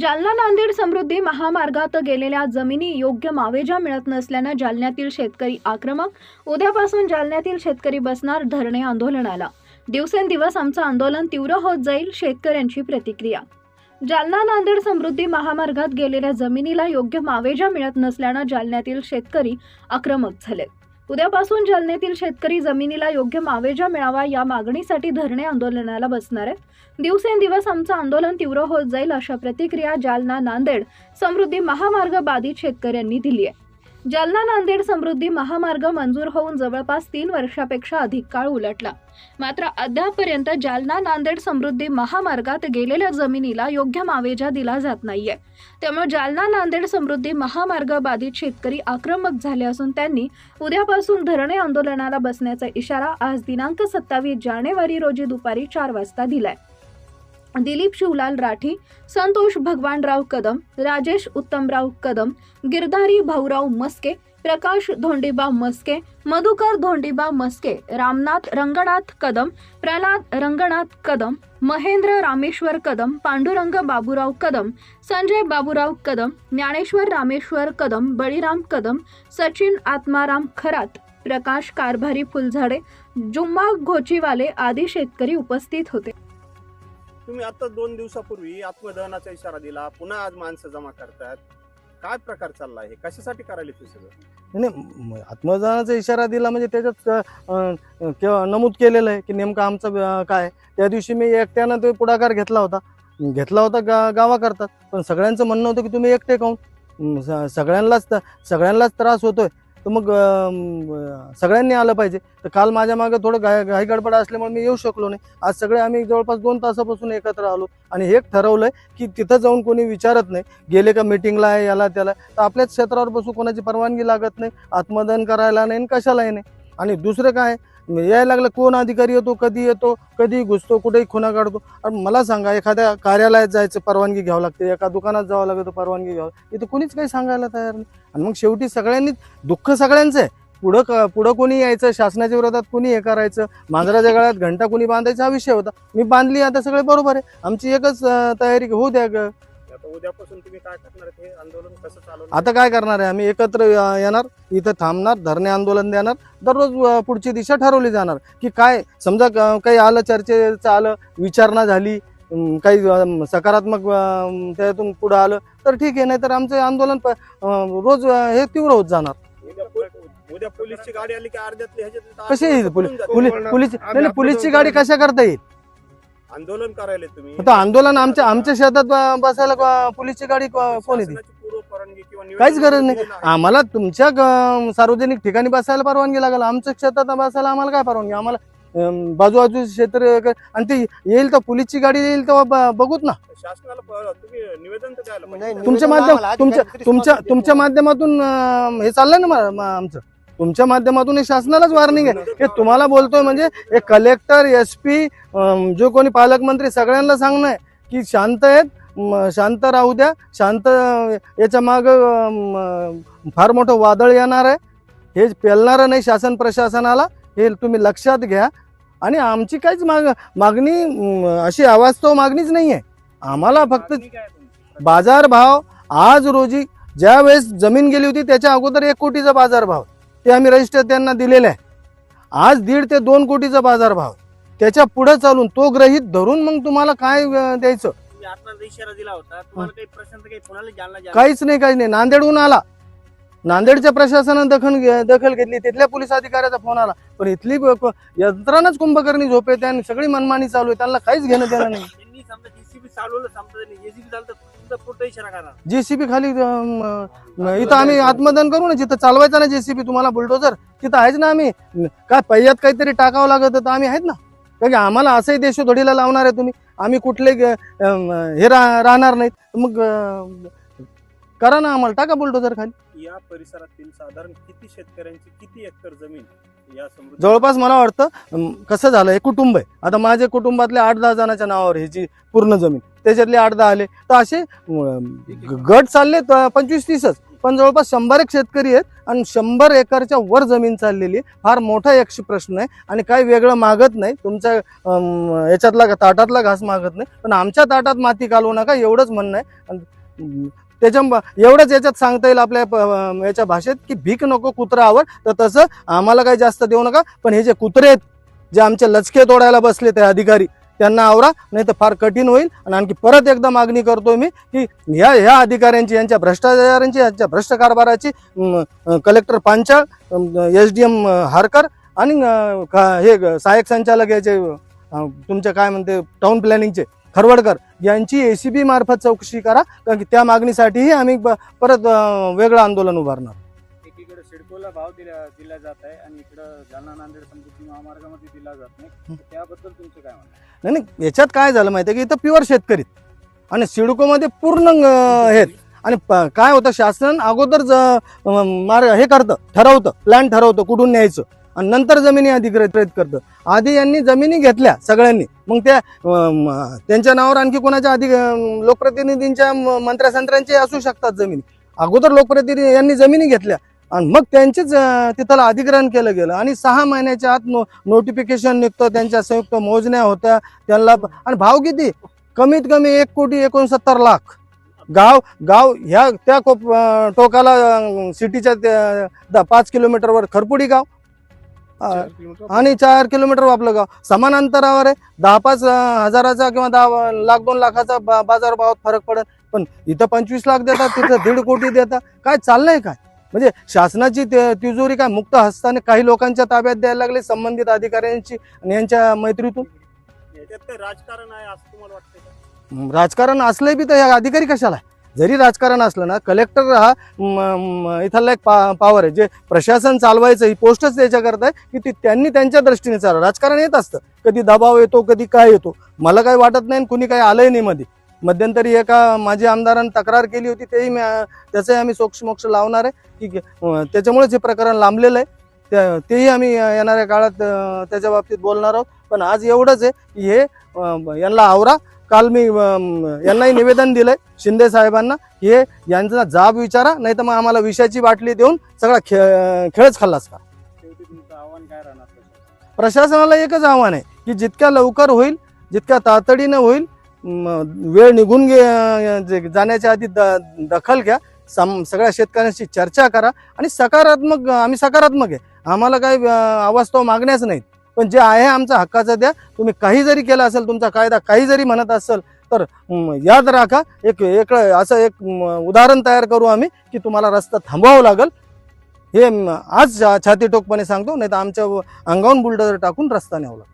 जालना नांदेड समृद्धी महामार्गात गेलेल्या जमिनी योग्य मावेजा मिळत नसल्यानं जालन्यातील शेतकरी आक्रमक. उद्यापासून जालन्यातील शेतकरी बसणार धरणे आंदोलनाला. दिवसेंदिवस आमचं आंदोलन तीव्र होत जाईल शेतकऱ्यांची प्रतिक्रिया. जालना नांदेड समृद्धी महामार्गात गेलेल्या जमिनीला योग्य मावेजा मिळत नसल्यानं जालन्यातील शेतकरी आक्रमक झालेत. उद्यापासून जालन्यातील शेतकरी जमिनीला योग्य मावेजा मिळावा या मागणीसाठी धरणे आंदोलनाला बसणार आहेत. दिवसेंदिवस आमचं आंदोलन तीव्र होत जाईल अशा प्रतिक्रिया जालना नांदेड समृद्धी महामार्ग बाधित शेतकऱ्यांनी दिली आहे. जालना नांदेड समृद्धी महामार्ग मंजूर होऊन जवळपास तीन वर्षापेक्षा अधिक काळ उलटला. मात्र अद्यापपर्यंत जालना नांदेड समृद्धी महामार्गात गेलेल्या जमिनीला योग्य मावेजा दिला जात नाहीये. त्यामुळे जालना नांदेड समृद्धी महामार्ग बाधित शेतकरी आक्रमक झाले असून त्यांनी उद्यापासून धरणे आंदोलनाला बसण्याचा इशारा आज दिनांक सत्तावीस जानेवारी रोजी दुपारी चार वाजता दिलाय. दिलीप शिवलाल राठी संतोष भगवानराव कदम राजेश उत्तमराव कदम गिरधारी भाऊराव मस्के प्रकाश धोंडीबा मस्के मधुकर धोंडीबा मस्के रामनाथ रंगनाथ कदम प्रल्हाद रंगनाथ कदम महेंद्र रामेश्वर कदम पांडुरंग बाबूराव कदम संजय बाबूराव कदम ज्ञानेश्वर रामेश्वर कदम बळीराम कदम सचिन आत्माराम खरात प्रकाश कारभारी फुलझाडे जुम्मा घोचीवाले आदी शेतकरी उपस्थित होते. तुम्ही आता दोन दिवसापूर्वी आत्मदहनाचा इशारा दिला पुन्हा आज माणसं जमा करतात. काय प्रकार चालला आहे कशासाठी करायला ते सगळं? नाही म- आत्मदानाचा इशारा दिला म्हणजे त्याच्यात केव्हा नमूद केलेलं आहे की नेमकं आमचं अ, काय? त्या दिवशी मी एकट्यानं तो पुढाकार घेतला होता. घेतला होता गा गावा करतात पण सगळ्यांचं म्हणणं होतं की तुम्ही एकटे काहून? स- सगळ्यांनाच त- सगळ्यांनाच त्रास होतोय. तर मग सगळ्यांनी आलं पाहिजे. तर काल माझ्या मागं थोडं घाई घाई गडबड असल्यामुळे मी येऊ शकलो नाही. आज सगळे आम्ही जवळपास दोन तासापासून एकत्र आलो आणि हे ठरवलंय की तिथं जाऊन कोणी विचारत नाही. गेले का मिटिंगला आहे याला त्याला. तर आपल्याच क्षेत्रावर बसू कोणाची परवानगी लागत नाही आत्मदान करायला नाही आणि कशालाही नाही. आणि दुसरं काय यायला लागलं कोण अधिकारी येतो कधी येतो कधी घुसतो कुठेही खुना काढतो. आणि मला सांगा एखाद्या कार्यालयात जायचं परवानगी घ्यावं लागते एका दुकानात जावं लागतं परवानगी घ्यावं इथं कोणीच काही सांगायला तयार नाही. आणि मग शेवटी सगळ्यांनी दुःख सगळ्यांचं आहे. पुढं क- पुढं कोणी यायचं शासनाच्या विरोधात कोणी हे करायचं मांजराच्या गळ्यात घंटा कोणी बांधायचा हा विषय होता. मी बांधली आता सगळे बरोबर आहे. आमची एकच तयारी होऊ द्या उद्यापासून तुम्ही काय करणार हे आंदोलन कसं चालवणार आता काय करणार आहे? आम्ही एकत्र येणार इथं थांबणार धरणे आंदोलन देणार दररोज पुढची दिशा ठरवली जाणार. की काय समजा काही आलं चर्चेचं आलं विचारणा झाली काही सकारात्मक त्यातून पुढं आलं तर ठीक आहे नाहीतर आमचं आंदोलन रोज हे तीव्र होत जाणार. उद्या पोलीसची गाडी आली की अर्ध्यातली कशी येईल पोलीस. पोलीस नाही, नाही, पोलीसची गाडी कशा करता येईल? आंदोलन करायला तुम्ही. आता आंदोलन आमच्या आमच्या शेतात बसायला क- पोलीसची गाडी क- कोण येते? काहीच गरज नाही. आम्हाला तुमच्या सार्वजनिक ठिकाणी बसायला परवानगी लागेल. आमच्या क्षेत्रात बसायला आम्हाला काय परवानगी? आम्हाला अम, बाजूबाजू क्षेत्र क- आणि ते येईल तर पोलीसची गाडी येईल तेव्हा ब- बघूत ना. शासनाला प- तुम्ही निवेदन तर तुमच्या माध्यम तुमच्या तुमच्या तुमच्या माध्यमातून हे चाललंय ना आमचं? तुमच्या माध्यमातून हे शासनालाच वॉर्निंग आहे. हे तुम्हाला बोलतोय म्हणजे हे कलेक्टर एस पी जो कोणी पालकमंत्री सगळ्यांना सांगणं आहे की शांत आहेत म, शांत राहू द्या शांत याच्या माग फार मोठं वादळ येणार आहे. हे पेलणारं नाही शासन प्रशासनाला हे तुम्ही लक्षात घ्या. आणि आमची काहीच माग मागणी अशी अवास्तव मागणीच नाही आहे आम्हाला फक्त? बाजारभाव आज रोजी ज्या वेळेस जमीन गेली होती त्याच्या अगोदर एक कोटीचा बाजारभाव ते आम्ही रजिस्टर त्यांना दिलेला आहे. आज दीड ते दोन कोटीचा बाजारभाव. त्याच्या पुढे चालून तो ग्रहित धरून मग तुम्हाला काय द्यायचं? काही काही काहीच नाही काहीच नाही. नांदेडहून आला. नांदेडच्या प्रशासनानं दखल दखल घेतली. तिथल्या पोलीस अधिकाऱ्याचा फोन आला. पण इथली यंत्रणाच कुंभकर्णी झोपे त्यांनी सगळी मनमानी चालू आहे. त्यांना काहीच घेणं देणं नाही जेसीबी इशारा करा. खाली अं, अं, इथं आम्ही आत्मदान करू ना जिथं चालवायचा ना जेसीबी तुम्हाला बुलडोजर तिथं आहेच ना आम्ही. काय पहिल्यात काहीतरी टाकावं लागत तर आम्ही आहेत ना? कारण की आम्हाला असंही देशोधडीला लावणार आहे तुम्ही? आम्ही कुठले अं, हे रा- राहणार नाहीत. मग अं, करा ना आम्हाला टाका बुलडोजर खाली. या परिसरातील साधारण किती शेतकऱ्यांची किती एकर जमीन या समृद्धी जवळपास मला वाटतं अं, कसं झालं हे कुटुंब आहे. आता माझ्या कुटुंबातले आठ दहा जणांच्या नावावर ही जी पूर्ण जमीन त्याच्यातले आठ दहा आले. तर असे गट चालले पंचवीस तीसच. पण जवळपास शंभर एक शेतकरी आहेत आणि शंभर एकरच्या वर जमीन चाललेली आहे. फार मोठा एक प्रश्न आहे आणि काही वेगळं मागत नाही. तुमच्या याच्यातला ताटातला घास मागत नाही. पण आमच्या ताटात माती घालवू नका एवढंच म्हणणं आहे. त्याच्या एवढंच याच्यात सांगता येईल आपल्या प- याच्या भाषेत की भीक नको कुत्रा तर तसं आम्हाला काही जास्त देऊ नका. पण हे जे कुत्रे आहेत जे आमचे लचके तोडायला बसले ते अधिकारी त्यांना आवरा नाही तर फार कठीण होईल. आणि आणखी परत एकदा मागणी करतोय मी की ह्या ह्या अधिकाऱ्यांची यांच्या भ्रष्टाचारांची यांच्या भ्रष्ट कारभाराची collector Panchal S D M Harkar आणि का- हे सहाय्यक संचालक याचे तुमच्या तुमचे काय म्हणते टाउन प्लॅनिंगचे खरवडकर यांची एसीबी मार्फत चौकशी करा. कारण की त्या मागणीसाठीही आम्ही परत वेगळं आंदोलन उभारणार. सिडकोला भाव दिला दिला जात आहे आणि इकडं जालना नांदेड समृद्धी महामार्गामध्ये दिला जात नाही. तर त्याबद्दल तुमचं काय म्हणणं? नाही नाही याच्यात काय झालं माहिती आहे की इथं प्युअर शेतकरी आणि सिडकोमध्ये पूर्ण अं, आहेत. आणि प- काय होतं शासन अगोदर ज- अं, मार्ग हे करतं ठरवतं प्लॅन ठरवतं कुठून न्यायचं. आणि नंतर जमिनी अधिग्रहित करतं. आधी यांनी जमिनी घेतल्या सगळ्यांनी. मग त्या अं, म- त्यांच्या नावावर आणखी कोणाच्या अधिक लोकप्रतिनिधींच्या मंत्र्यासंत्र्यांचे असू शकतात जमिनी. अगोदर लोकप्रतिनिधी यांनी जमिनी घेतल्या. आणि मग त्यांचेच तिथलं अधिग्रहण केलं गेलं. आणि सहा महिन्याच्या आत नो नोटिफिकेशन निघतं त्यांच्या संयुक्त मोजण्या होत्या त्यांना आणि भाव किती? कमीत कमी एक कोटी एकोणसत्तर लाख. गाव गाव ह्या त्या कोप अं, टोकाला सिटीच्या पाच किलोमीटरवर खरपुडी गाव. आणि चार किलोमीटर आपलं गाव. समान अंतरावर आहे. दहा पाच हजाराचा किंवा दहा लाख दोन लाखाचा बाजार भावात फरक पडत पण इथं पंचवीस लाख देतात तिथं दीड कोटी देतात. काय चाललंय काय? म्हणजे शासनाची तिजोरी काय मुक्त हस्ताने काही लोकांच्या ताब्यात द्यायला लागले संबंधित अधिकाऱ्यांची आणि यांच्या मैत्रीतून? राजकारण आहे असं तुम्हाला वाटतंय का? राजकारण असले बी तर अधिकारी कशाला? जरी राजकारण असलं ना कलेक्टर हा इथला एक पा पॉवर आहे. जे प्रशासन चालवायचं ही पोस्टच त्याच्याकरता आहे की ती त्यांनी त्यांच्या दृष्टीने चालव. राजकारण येत असतं. कधी दबाव येतो कधी काय येतो. मला काही वाटत नाही कुणी काही आलंय नाही मध्ये मध्यंतरी एका माझ्या आमदारांनी तक्रार केली होती तेही त्याचंही आम्ही सोक्ष मोक्ष लावणार आहे. की त्याच्यामुळेच हे प्रकरण लांबलेलं आहे. त्या- तेही आम्ही येणाऱ्या काळात त्याच्या बाबतीत बोलणार आहोत. पण आज एवढंच आहे की हे यांना आवरा. काल मी यांनाही निवेदन दिलंय शिंदे साहेबांना. हे यांचा जाब विचारा नाही तर मग आम्हाला विषयाची बाटली देऊन सगळा खे खेळच खाल्लास का? प्रशासनाला? एकच आव्हान आहे की जितक्या लवकर होईल जितक्या तातडीनं होईल वेळ निघून गे जे- जाण्याच्या आधी द दखल घ्या. सम सगळ्या शेतकऱ्यांशी चर्चा करा आणि सकारात्मक आम्ही सकारात्मक आहे. आम्हाला काही अवास्तव मागण्याच नाहीत. पण जे आहे आमचा हक्काचं द्या. तुम्ही काही जरी केलं असेल तुमचा कायदा काही जरी म्हणत असेल तर याद राखा. एक एक असं एक उदाहरण तयार करू आम्ही की तुम्हाला रस्ता थांबवावं लागेल. हे आज छा- सांगतो नाही तर आमच्या अंगावून बुलडोजर टाकून रस्ता न्यावं लागेल.